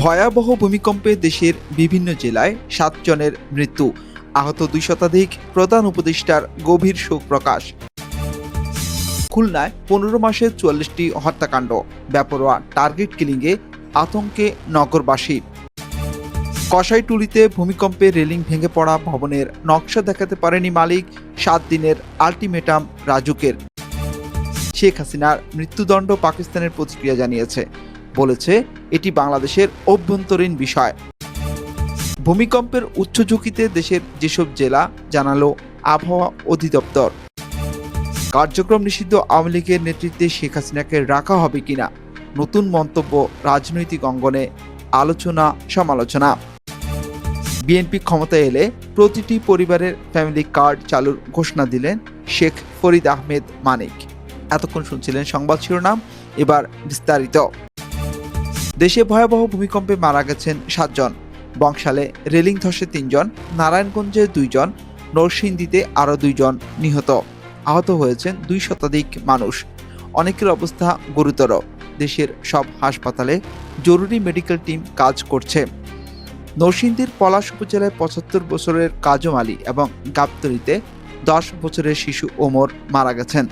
ভয়াবহ ভূমিকম্পে দেশের বিভিন্ন জেলায় সাতজনের মৃত্যু। আহত দুই শতাধিক প্রধান উপদেষ্টার গভীর শোক প্রকাশ খুলনায় পনেরো মাসে চুয়াল্লিশটি হত্যাকাণ্ড। ব্যাপরোয়া টার্গেট কিলিংয়ে আতঙ্কে নগরবাসী। কষাইটুলিতে ভূমিকম্পে রেলিং ভেঙে পড়া ভবনের নকশা দেখাতে পারেনি মালিক, সাত দিনের আলটিমেটাম রাজুকের। শেখ হাসিনার মৃত্যুদণ্ড পাকিস্তানের প্রতিক্রিয়া জানিয়েছে। বলেছে, এটি বাংলাদেশের অভ্যন্তরীণ বিষয়। ভূমিকম্পের উচ্চ ঝুঁকিতে দেশের যেসব জেলা, জানালো আবহাওয়া অধিদপ্তর। কার্যক্রম নিষিদ্ধ আওয়ামী লীগের নেতৃত্বে শেখ হাসিনাকে রাখা হবে কিনা? নতুন মন্তব্য রাজনৈতিক অঙ্গনে। আলোচনা, সমালোচনা। বিএনপি ক্ষমতায় এলে প্রতিটি পরিবারের ফ্যামিলি কার্ড চালুর ঘোষণা দিলেন শেখ ফরিদ আহমেদ মানিক। এতক্ষণ শুনছিলেন সংবাদ শিরোনাম, এবার বিস্তারিত। দেশে ভয়াবহ ভূমিকম্পে মারা গেছেন সাতজন। বংশালে রেলিং ধসে তিনজন, নারায়ণগঞ্জে দুইজন, নরসিংদীতে আরও দুইজন নিহত। আহত হয়েছেন দুই শতাধিক মানুষ। অনেকের অবস্থা গুরুতর। দেশের সব হাসপাতালে জরুরি মেডিকেল টিম কাজ করছে। নরসিংদীর পলাশ উপজেলায় পঁচাত্তর বছরের কাজম আলী এবং গাবতলিতে দশ বছরের শিশু ওমর মারা গেছেন।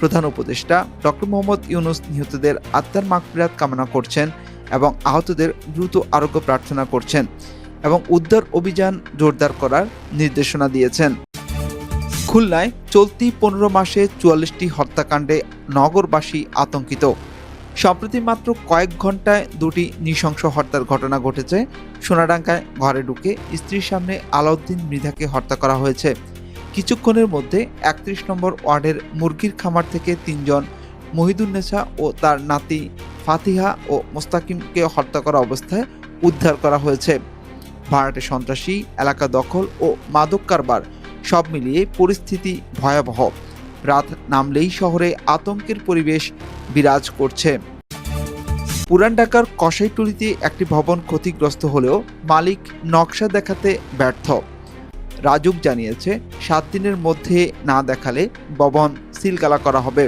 প্রধান উপদেষ্টা ডক্টর মোহাম্মদ ইউনুস নিহতদের আত্মার মাগফিরাত কামনা করছেন এবং আহতদের দ্রুত আরোগ্য প্রার্থনা করছেন এবং উদ্ধার অভিযান জোরদার করার নির্দেশনা দিয়েছেন। খুলনায় চলতি পনেরো মাসে চুয়াল্লিশটি হত্যাকাণ্ডে নগরবাসী আতঙ্কিত। সম্প্রতি মাত্র কয়েক ঘন্টায় দুটি নৃশংস হত্যার ঘটনা ঘটেছে। সোনাডাঙ্গায় ঘরে ঢুকে স্ত্রীর সামনে আলাউদ্দিন মৃধাকে হত্যা করা হয়েছে। কিছুক্ষণের মধ্যে একত্রিশ নম্বর ওয়ার্ডের মুরগির খামার থেকে তিনজন মহিদুন্নেসা ও তার নাতি ফাতিহা ও মোস্তাকিমকে হত্যা করা অবস্থায় উদ্ধার করা হয়েছে। ভাড়াটে সন্ত্রাসী, এলাকা দখল ও মাদক কারবার সব মিলিয়ে পরিস্থিতি ভয়াবহ। রাত নামলেই শহরে আতঙ্কের পরিবেশ বিরাজ করছে। পুরান ঢাকার কসাইটুলিতে একটি ভবন ক্ষতিগ্রস্ত হলেও মালিক নকশা দেখাতে ব্যর্থ। রাজুক জানিয়েছে, সাত দিনের মধ্যে না দেখালে ভবন সিলগালা করা হবে।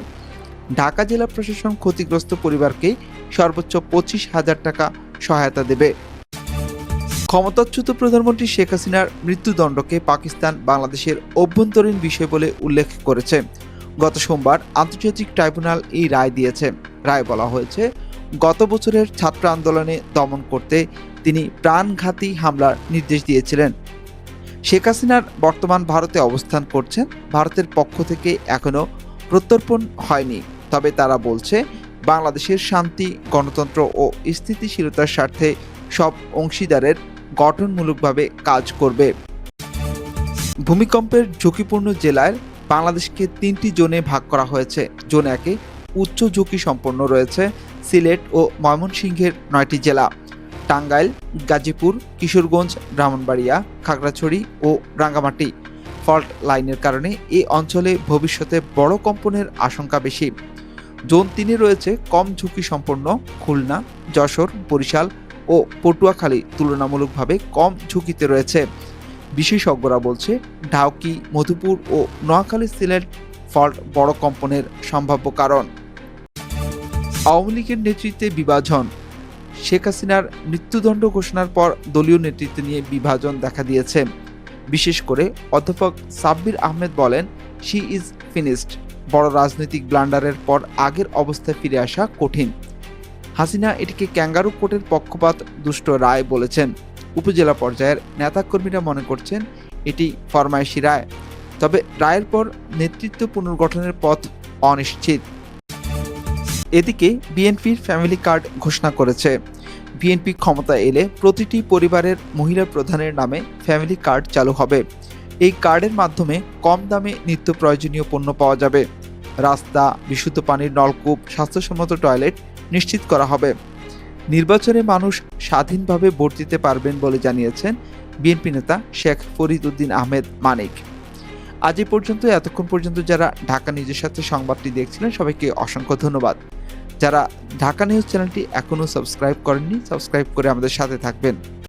ঢাকা জেলা প্রশাসন ক্ষতিগ্রস্ত পরিবারকে সর্বোচ্চ পঁচিশ হাজার টাকা সহায়তা দেবে। ক্ষমতাচ্যুত প্রধানমন্ত্রী শেখ হাসিনার মৃত্যুদণ্ডকে পাকিস্তান বাংলাদেশের অভ্যন্তরীণ বিষয় বলে উল্লেখ করেছে। গত সোমবার আন্তর্জাতিক ট্রাইব্যুনাল এই রায় দিয়েছে। রায় বলা হয়েছে, গত বছরের ছাত্র আন্দোলনে দমন করতে তিনি প্রাণঘাতী হামলার নির্দেশ দিয়েছিলেন। শেখ হাসিনার বর্তমান ভারতে অবস্থান করছেন, ভারতের পক্ষ থেকে এখনও প্রত্যর্পণ হয়নি। তবে তারা বলছে, বাংলাদেশের শান্তি, গণতন্ত্র ও স্থিতিশীলতার স্বার্থে সব অংশীদারের গঠনমূলকভাবে কাজ করবে। ভূমিকম্পের ঝুঁকিপূর্ণ জেলায় বাংলাদেশকে তিনটি জোনে ভাগ করা হয়েছে। জোন একে উচ্চ ঝুঁকি সম্পন্ন রয়েছে সিলেট ও ময়মনসিংহের নয়টি জেলা। টাঙ্গাইল, গাজীপুর, কিশোরগঞ্জ, ব্রাহ্মণবাড়িয়া, খাগড়াছড়ি ও রাঙ্গামাটি। ফল্ট লাইনের কারণে এই অঞ্চলে ভবিষ্যতে বড় কম্পনের আশঙ্কা বেশি। জোন তিনে রয়েছে কম ঝুঁকি সম্পন্ন খুলনা, যশোর, বরিশাল ও পটুয়াখালী তুলনামূলকভাবে কম ঝুঁকিতে রয়েছে। বিশেষজ্ঞরা বলছে, ঢাউকি, মধুপুর ও নোয়াখালী সিলেট ফল্ট বড় কম্পনের সম্ভাব্য কারণ। আওয়ামী লীগের নেতৃত্বে বিভাজন। শেখ হাসিনার মৃত্যুদণ্ড ঘোষণার পর দলীয় নেতৃত্ব নিয়ে বিভাজন দেখা দিয়েছে। বিশেষ করে অধ্যাপক সাব্বির আহমেদ বলেন শি ইজ ফিনিশড বড় রাজনৈতিক ব্লান্ডারের পর আগের অবস্থায় ফিরে আসা কঠিন। হাসিনা এটিকে ক্যাঙ্গারু কোর্টের পক্ষপাত দুষ্ট রায় বলেছেন। উপজেলা পর্যায়ের নেতাকর্মীরা মনে করছেন এটি ফরমাইশি রায়। তবে রায়ের পর নেতৃত্ব পুনর্গঠনের পথ অনিশ্চিত। এদিকে বিএনপির ফ্যামিলি কার্ড ঘোষণা করেছে। বিএনপি ক্ষমতা এলে প্রতিটি পরিবারের মহিলা প্রধানের নামে ফ্যামিলি কার্ড চালু হবে। এই কার্ডের মাধ্যমে কম দামে নিত্য প্রয়োজনীয় পণ্য পাওয়া যাবে। রাস্তা, বিশুদ্ধ পানির নলকূপ, স্বাস্থ্যসম্মত টয়লেট নিশ্চিত করা হবে। নির্বাচনে মানুষ স্বাধীনভাবে ভোট দিতে পারবেন বলে জানিয়েছেন বিএনপি নেতা শেখ ফরিদ উদ্দিন আহমেদ মানিক। আজ এ পর্যন্ত, এতক্ষণ পর্যন্ত যারা ঢাকা নিউজের সাথে সংবাদটি দেখছিলেন, সবাইকে অসংখ্য ধন্যবাদ। যারা ঢাকা নিউজ চ্যানেলটি এখনও সাবস্ক্রাইব করেননি, সাবস্ক্রাইব করে আমাদের সাথে থাকবেন।